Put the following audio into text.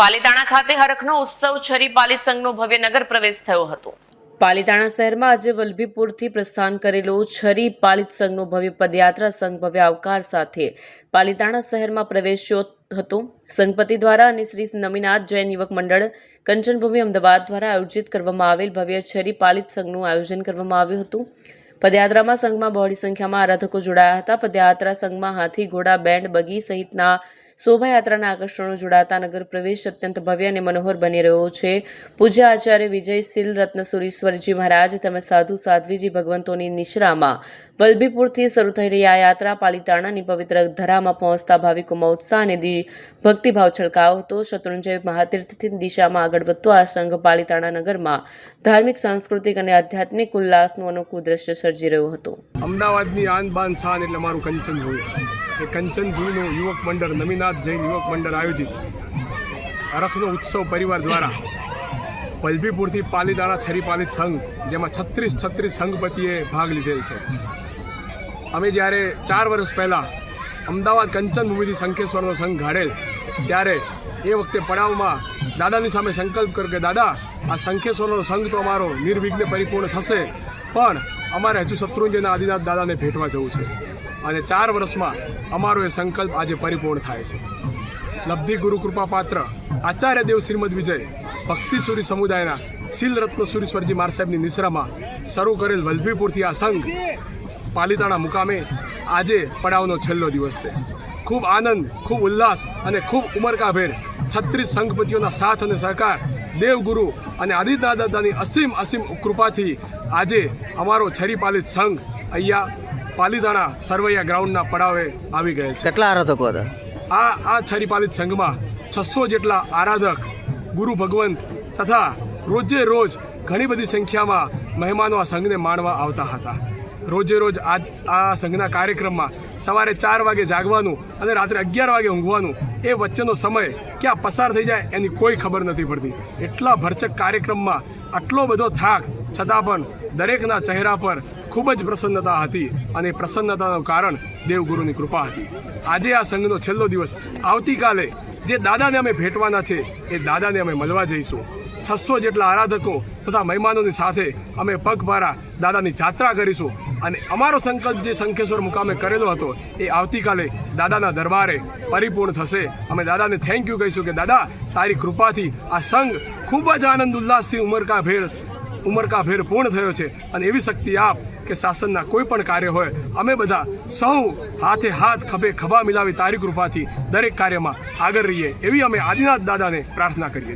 પાલીતાણા ખાતે હરખનો ઉત્સવ છરી પાલિત સંઘનો ભવ્ય નગર પ્રવેશ થયો હતો. પાલીતાણા શહેરમાં આજે વલભીપુરથી પ્રસ્થાન કરેલો છરી પાલિત સંઘનો ભવ્ય પદયાત્રા, સંઘ ભવ્ય આવકાર સાથે પાલીતાણા શહેરમાં પ્રવેશ્યો હતો. સંઘપતિ દ્વારા અને શ્રી નમીનાથ જૈન યુવક મંડળ કંચનભૂમિ અમદાવાદ દ્વારા આયોજિત કરવામાં આવેલ ભવ્ય છરી પાલિત સંઘનું આયોજન કરવામાં આવ્યું હતું. પદયાત્રામાં સંઘમાં બહોળી સંખ્યામાં આરાધકો જોડાયા હતા. પદયાત્રા સંઘમાં હાથી, ઘોડા બેન્ડ બગી સહિતના શોભાયાત્રાના આકર્ષણો જોડાતા નગર પ્રવેશ અત્યંત ભવ્ય અને મનોહર બની રહ્યો છે. પૂજ્ય આચાર્ય વિજય શીલ રત્ન સુરેશ્વરજી મહારાજ તેમજ સાધુ સાધ્વીજી ભગવંતોની નિશ્રામાં વલભીપુરથી શરૂ થઈ રહી આ યાત્રા પાલિતાણાની પવિત્ર ધરામાં પહોંચતા ભાવિકોમાં ઉત્સાહ અને ભક્તિભાવ છલકાયો હતો. શત્રુંજય મહાતીર્થથી દિશામાં આગળ વધતો આ સંઘ પાલિતાણા નગરમાં ધાર્મિક, સાંસ્કૃતિક અને આધ્યાત્મિક ઉલ્લાસનું અનોખું દ્રશ્ય સર્જી રહ્યો હતો. અમદાવાદની આન બાન શાન એટલે મારું કંચન ભૂમિ એ કંચન ભૂમિનું યુવક મંડળ નમીનાથ જૈન યુવક મંડળ આયોજિત અરખનો ઉત્સવ પરિવાર દ્વારા વલભીપુરથી પાલીતાણા છરીપાલિત સંઘ, જેમાં છત્રીસ છત્રીસ સંઘપતિએ ભાગ લીધેલ છે. અમે જ્યારે ચાર વર્ષ પહેલાં અમદાવાદ કંચન ભૂમિથી શંખેશ્વરનો સંઘ ઘાડેલ, ત્યારે એ વખતે પડાવમાં દાદાની સામે સંકલ્પ કર્યો કે, દાદા, આ શંખેશ્વરનો સંઘ તો અમારો નિર્વિઘ્ન પરિપૂર્ણ થશે, પણ અમારે હજુ શત્રુંજયના આદિનાથ દાદાને ભેટવા જવું છે. અને ચાર વર્ષમાં અમારો એ સંકલ્પ આજે પરિપૂર્ણ થાય છે. લબ્ધિ ગુરુકૃપા પાત્ર આચાર્ય દેવ શ્રીમદ વિજય ભક્તિ સુરી સમુદાયના શીલ રત્ન સુરીશ્વરજી માર સાહેબની નિશ્રામાં શરૂ કરેલ વલભીપુરથી આ સંઘ પાલિતાણા મુકામે આજે પડાવનો છેલ્લો દિવસ છે. ખૂબ આનંદ ખૂબ ઉલ્લાસ અને ખૂબ ઉમરકાભેર છત્રીસ સંઘપતિઓના સાથ અને સહકાર દેવગુરુ અને આદિત્યનાથ દાદાની અસીમ અસીમ કૃપાથી આજે અમારો છરી પાલિત સંઘ અહીંયા પાલીતાણા સરવૈયા ગ્રાઉન્ડના પડાવે આવી ગયેલ છે. કેટલા આરાધકો હતા? આ આ છરીપાલિત સંઘમાં છસો જેટલા આરાધક ગુરુ ભગવંત તથા રોજે રોજ ઘણી બધી સંખ્યામાં મહેમાનો આ સંઘને માણવા આવતા હતા. રોજે રોજ આ આ સંઘના કાર્યક્રમમાં સવારે ચાર વાગે જાગવાનું અને રાત્રે અગિયાર વાગે ઊંઘવાનું, એ વચ્ચેનો સમય ક્યાં પસાર થઈ જાય એની કોઈ ખબર નથી પડતી. એટલા ભરચક કાર્યક્રમમાં આટલો બધો થાક, છતાં પણ દરેકના ચહેરા પર ખૂબ જ પ્રસન્નતા હતી અને પ્રસન્નતાનું કારણ દેવગુરુની કૃપા હતી. આજે આ સંઘનો છેલ્લો દિવસ. આવતીકાલે જે દાદાને અમે ભેટવાના છે, એ દાદાને અમે મળવા જઈશું. છસો જેટલા આરાધકો તથા મહેમાનોની સાથે અમે પગભારા દાદાની જાત્રા કરીશું. અને અમારો સંકલ્પ જે શંખેશ્વર મુકામે કરેલો હતો, એ આવતીકાલે દાદાના દરબારે પરિપૂર્ણ થશે. અમે દાદાને થેન્ક યુ કહીશું કે, દાદા, તારી કૃપાથી આ સંઘ ખૂબ જ આનંદ, ઉલ્લાસથી ઉમરકા ભેર પૂર્ણ થયો છે. અને એવી શક્તિ આપ કે શાસનના કોઈ પણ કાર્ય હોય, અમે બધા સૌ હાથે હાથ, ખભે ખભા મિલાવી તારી કૃપાથી દરેક કાર્યમાં આગળ રહીએ. એવી અમે આદિનાથ દાદાને પ્રાર્થના કરીએ